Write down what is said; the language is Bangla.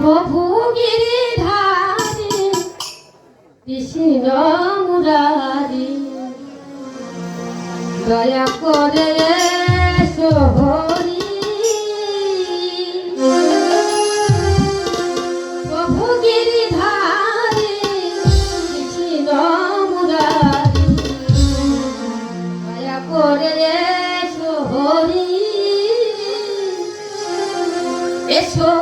প্রভু গিরিধারী কৃষ্ণ মুরারি দয়া করে সোহরি প্রভু গিরিধারী কৃষ্ণ মুরারি দয়া করে সোহরি এসো।